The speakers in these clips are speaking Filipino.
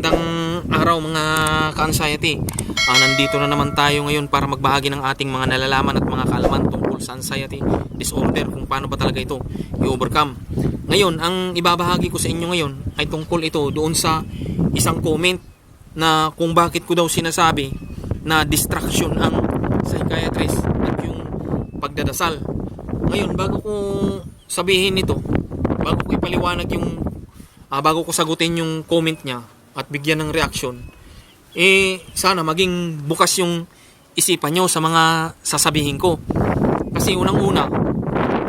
Magandang araw mga ka-anxiety. Ah, nandito na naman tayo ngayon para magbahagi ng ating mga nalalaman at mga kaalaman tungkol sa anxiety disorder kung paano ba talaga ito i-overcome. Ngayon, ang ibabahagi ko sa inyo ngayon ay tungkol ito doon sa isang comment na kung bakit ko daw sinasabi na distraction ang psychiatrist at yung pagdadasal. Ngayon, bago ko sabihin ito, bago ko ipaliwanag yung ah, bago ko sagutin yung comment niya at bigyan ng reaction, eh sana maging bukas yung isipan nyo sa mga sasabihin ko. Kasi unang-una,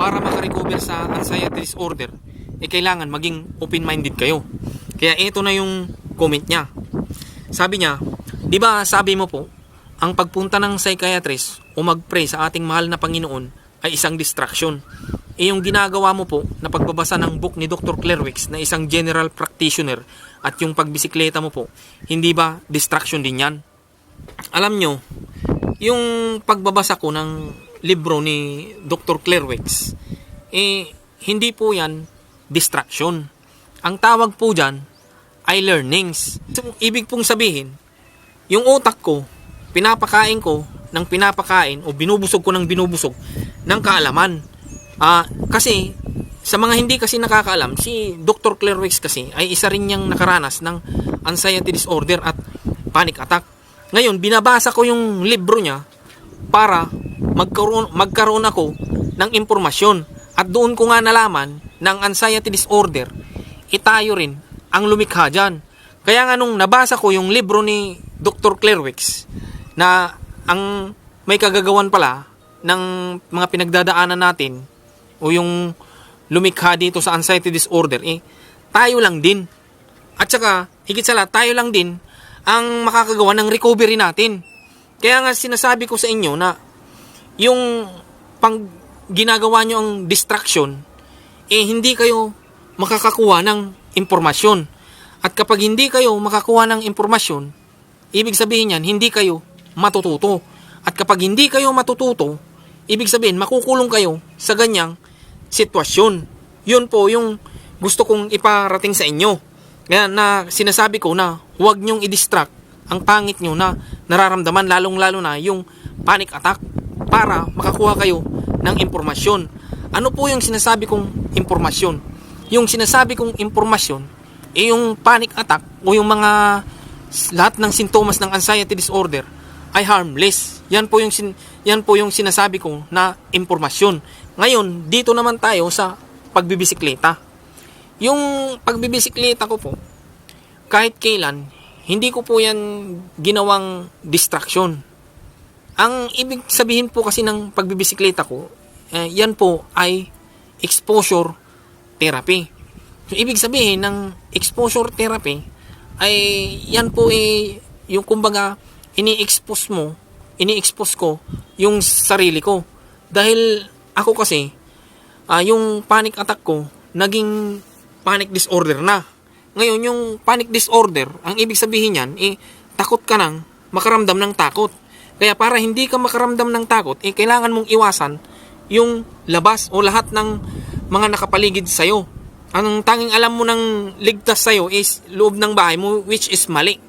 para makarecover sa anxiety disorder, eh kailangan maging open-minded kayo. Kaya ito na yung comment niya. Sabi niya, di ba sabi mo po, ang pagpunta ng psychiatrist o mag-pray sa ating mahal na Panginoon ay isang distraction. E yung ginagawa mo po na pagbabasa ng book ni Dr. Wicks na isang general practitioner at yung pagbisikleta mo po, hindi ba distraction din yan? Alam nyo, yung pagbabasa ko ng libro ni Dr. Wicks, eh, hindi po yan distraction. Ang tawag po dyan ay learnings. So, ibig pong sabihin, yung utak ko, pinapakain ko ng pinapakain o binubusog ko ng binubusog ng kaalaman. Ah, kasi sa mga hindi kasi nakakaalam, si Dr. Claire Wicks kasi ay isa rin niyang nakaranas ng anxiety disorder at panic attack. Ngayon, binabasa ko yung libro niya para magkaroon, magkaroon ako ng impormasyon. At doon ko nga nalaman ng anxiety disorder, itayo rin ang lumikha dyan. Kaya nga nung nabasa ko yung libro ni Dr. Claire Wicks na ang may kagagawan pala ng mga pinagdadaanan natin o yung lumikha dito sa anxiety disorder, eh, tayo lang din. At saka, higit sa lahat, tayo lang din ang makakagawa ng recovery natin. Kaya nga sinasabi ko sa inyo na yung pang ginagawa nyo ang distraction, eh hindi kayo makakakuha ng impormasyon. At kapag hindi kayo makakuha ng impormasyon, ibig sabihin yan, hindi kayo matututo. At kapag hindi kayo matututo, ibig sabihin makukulong kayo sa ganyang sitwasyon. Yun po yung gusto kong iparating sa inyo. Kaya na sinasabi ko na huwag nyong i-distract ang pangit nyo na nararamdaman lalong-lalo na yung panic attack para makakuha kayo ng impormasyon. Ano po yung sinasabi kong impormasyon? Yung sinasabi kong impormasyon ay yung panic attack o yung mga lahat ng sintomas ng anxiety disorder ay harmless. Yan po yung sin, yan po yung sinasabi ko na impormasyon. Ngayon, dito naman tayo sa pagbibisikleta. Yung pagbibisikleta ko po, kahit kailan, hindi ko po yan ginawang distraction. Ang ibig sabihin po kasi ng pagbibisikleta ko, eh, yan po ay exposure therapy. So, ibig sabihin ng exposure therapy ay yan po ay yung kumbaga ini-expose mo, ini-expose ko yung sarili ko. Dahil ako kasi, ah, yung panic attack ko, naging panic disorder na. Ngayon, yung panic disorder, ang ibig sabihin yan, eh, takot ka nang makaramdam ng takot. Kaya para hindi ka makaramdam ng takot, eh, kailangan mong iwasan yung labas o lahat ng mga nakapaligid sa'yo. Ang tanging alam mo ng ligtas sa'yo is loob ng bahay mo, which is mali.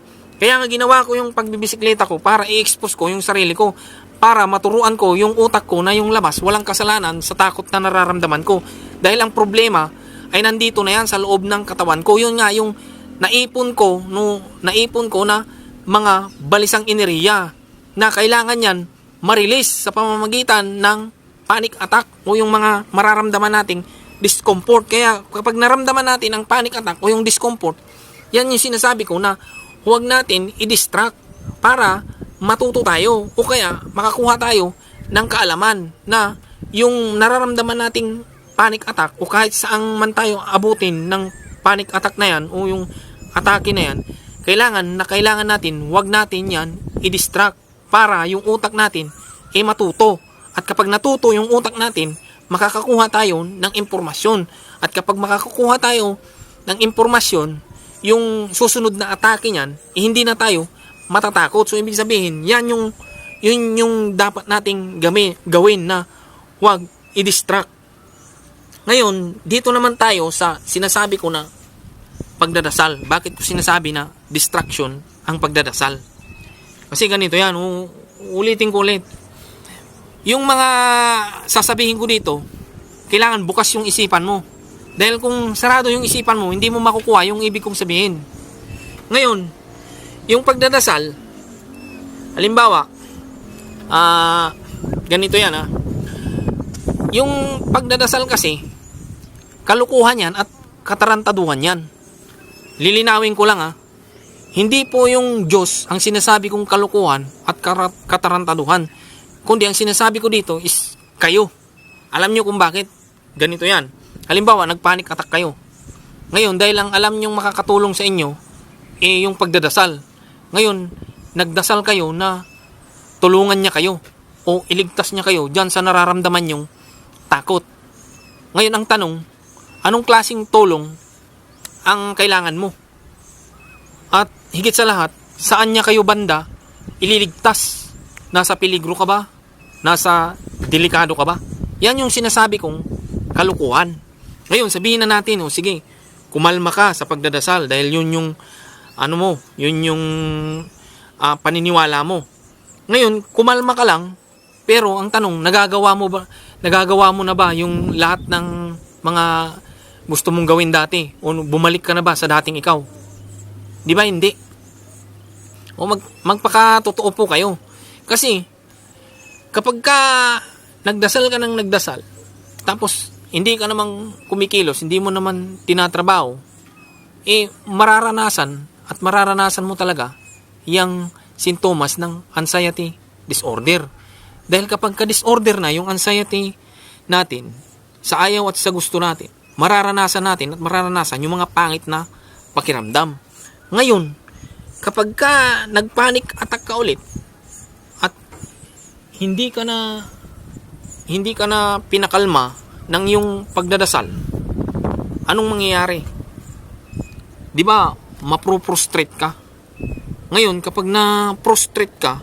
Kaya nga ginawa ko yung pagbibisikleta ko para i-expose ko yung sarili ko para maturuan ko yung utak ko na yung labas walang kasalanan sa takot na nararamdaman ko. Dahil ang problema ay nandito na yan sa loob ng katawan ko. Yun nga yung naipon ko, no, naipon ko na mga balisang ineriya na kailangan yan marilis sa pamamagitan ng panic attack o yung mga mararamdaman nating discomfort. Kaya kapag naramdaman natin ang panic attack o yung discomfort, yan yung sinasabi ko na huwag natin i-distract para matuto tayo o kaya makakuha tayo ng kaalaman na yung nararamdaman nating panic attack o kahit saang man tayo abutin ng panic attack na yan o yung atake na yan, kailangan na kailangan natin, wag natin yan i-distract para yung utak natin ay matuto. At kapag natuto yung utak natin, makakakuha tayo ng impormasyon. At kapag makakakuha tayo ng impormasyon, yung susunod na atake niyan, eh, hindi na tayo matatakot. So, ibig sabihin, yan yung, yun yung dapat nating gami, gawin na huwag i-distract. Ngayon, dito naman tayo sa sinasabi ko na pagdadasal. Bakit ko sinasabi na distraction ang pagdadasal? Kasi ganito yan, u- ulitin ko ulit. Yung mga sasabihin ko dito, kailangan bukas yung isipan mo. Dahil kung sarado yung isipan mo, hindi mo makukuha yung ibig kong sabihin. Ngayon, yung pagdadasal, halimbawa, ah, ganito yan ah. Yung pagdadasal kasi, kalukuhan yan at katarantaduhan yan. Lilinawin ko lang ah. Hindi po yung Diyos ang sinasabi kong kalukuhan at katarantaduhan. Kundi ang sinasabi ko dito is kayo. Alam nyo kung bakit? Ganito yan. Halimbawa, nagpanic attack kayo. Ngayon, dahil ang alam nyong makakatulong sa inyo, eh yung pagdadasal. Ngayon, nagdasal kayo na tulungan niya kayo o iligtas niya kayo dyan sa nararamdaman nyong takot. Ngayon, ang tanong, anong klasing tulong ang kailangan mo? At higit sa lahat, saan niya kayo banda ililigtas? Nasa peligro ka ba? Nasa delikado ka ba? Yan yung sinasabi kong kalukuhan. Ngayon, sabihin na natin, oh, sige, kumalma ka sa pagdadasal dahil yun yung ano mo, yun yung ah, paniniwala mo. Ngayon, kumalma ka lang, pero ang tanong, nagagawa mo ba, nagagawa mo na ba yung lahat ng mga gusto mong gawin dati? O bumalik ka na ba sa dating ikaw? Di ba hindi? O mag, magpakatotoo po kayo. Kasi, kapag ka nagdasal ka ng nagdasal, tapos hindi ka namang kumikilos, hindi mo naman tinatrabaho, eh mararanasan at mararanasan mo talaga yung sintomas ng anxiety disorder. Dahil kapag ka-disorder na yung anxiety natin, sa ayaw at sa gusto natin, mararanasan natin at mararanasan yung mga pangit na pakiramdam. Ngayon, kapag ka nagpanic attack ka ulit at hindi ka na hindi ka na pinakalma ng yung pagdadasal, anong mangyayari? 'Di ba? Mapro-prostrate ka. Ngayon, kapag na prostrate ka,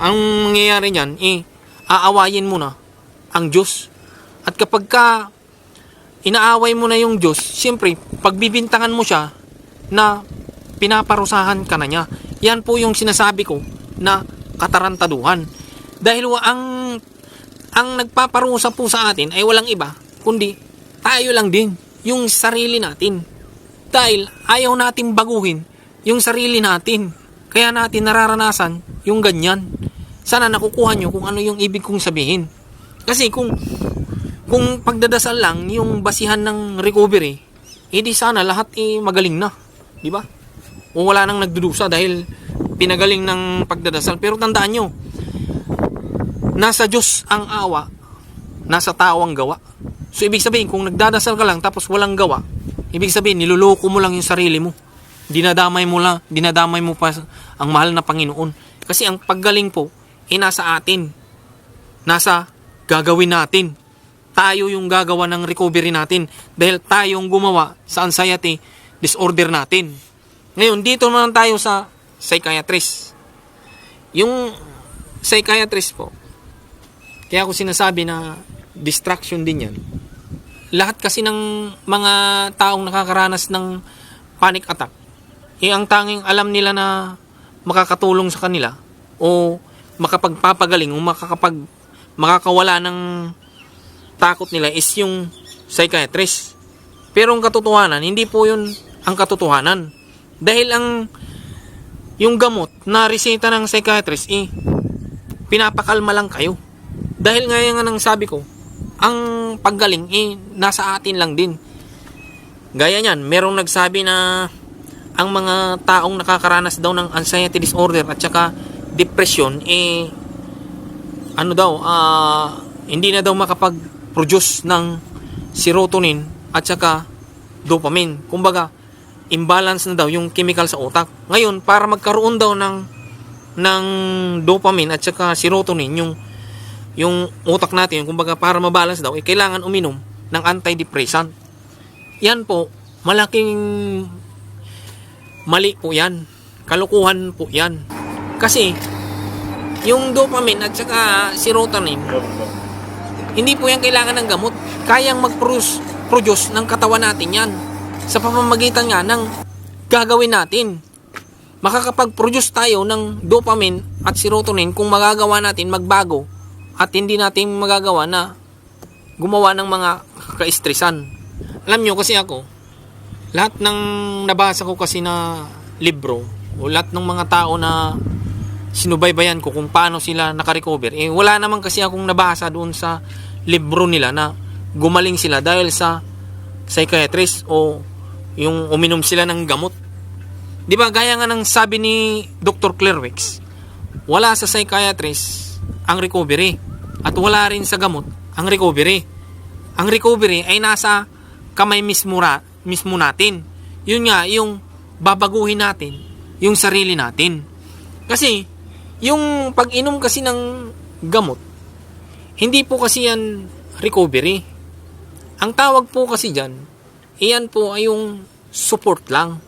ang mangyayari niyan, eh, aawayin mo na ang Diyos. At kapag ka inaaway mo na yung Diyos, siyempre, pagbibintangan mo siya na pinaparusahan ka na niya. Yan po yung sinasabi ko na katarantaduhan. Dahil ang ang nagpaparusa po sa atin ay walang iba, kundi tayo lang din, yung sarili natin. Dahil ayaw natin baguhin yung sarili natin. Kaya natin nararanasan yung ganyan. Sana nakukuha nyo kung ano yung ibig kong sabihin. Kasi kung kung pagdadasal lang yung basihan ng recovery, edi sana lahat eh magaling na, di ba? O wala nang nagdudusa dahil pinagaling ng pagdadasal. Pero tandaan nyo, nasa Diyos ang awa, nasa tao ang gawa. So ibig sabihin, kung nagdadasal ka lang tapos walang gawa, ibig sabihin, niluloko mo lang yung sarili mo. Dinadamay mo lang, dinadamay mo pa ang mahal na Panginoon. Kasi ang paggaling po, ay nasa atin. Nasa gagawin natin. Tayo yung gagawa ng recovery natin. Dahil tayo yung gumawa sa anxiety disorder natin. Ngayon, dito naman tayo sa psychiatrist. Yung psychiatrist po, kaya ako sinasabi na distraction din yan. Lahat kasi ng mga taong nakakaranas ng panic attack, eh ang tanging alam nila na makakatulong sa kanila o makapagpapagaling o makakapag makakawala ng takot nila is yung psychiatrist. Pero ang katotohanan, hindi po yun ang katotohanan. Dahil ang yung gamot na reseta ng psychiatrist, eh, pinapakalma lang kayo. Dahil nga nga nang sabi ko, ang paggaling, eh, nasa atin lang din. Gaya niyan, merong nagsabi na ang mga taong nakakaranas daw ng anxiety disorder at saka depression, eh, ano daw, ah, hindi na daw makapag-produce ng serotonin at saka dopamine. Kumbaga, imbalance na daw yung chemical sa utak. Ngayon, para magkaroon daw ng ng dopamine at saka serotonin yung yung utak natin, kumbaga para mabalance daw, eh, kailangan uminom ng antidepressant. Yan po, malaking mali po yan. Kalukuhan po yan. Kasi, yung dopamine at saka serotonin, hindi po yan kailangan ng gamot. Kayang mag-produce produce ng katawan natin yan. sa pamamagitan nga ng gagawin natin. Makakapag-produce tayo ng dopamine at serotonin kung magagawa natin magbago at hindi natin magagawa na gumawa ng mga kaistresan. Alam nyo kasi ako, lahat ng nabasa ko kasi na libro o lahat ng mga tao na sinubaybayan ko kung paano sila nakarecover, eh wala naman kasi akong nabasa doon sa libro nila na gumaling sila dahil sa psychiatrist o yung uminom sila ng gamot. Di ba gaya nga ng sabi ni Dr. Clairwex, wala sa psychiatrist ang recovery at wala rin sa gamot ang recovery. Ang recovery ay nasa kamay mismo, ra, mismo natin. Yun nga, yung babaguhin natin yung sarili natin. Kasi, yung pag-inom kasi ng gamot, hindi po kasi yan recovery. Ang tawag po kasi dyan, iyan po ay yung support lang.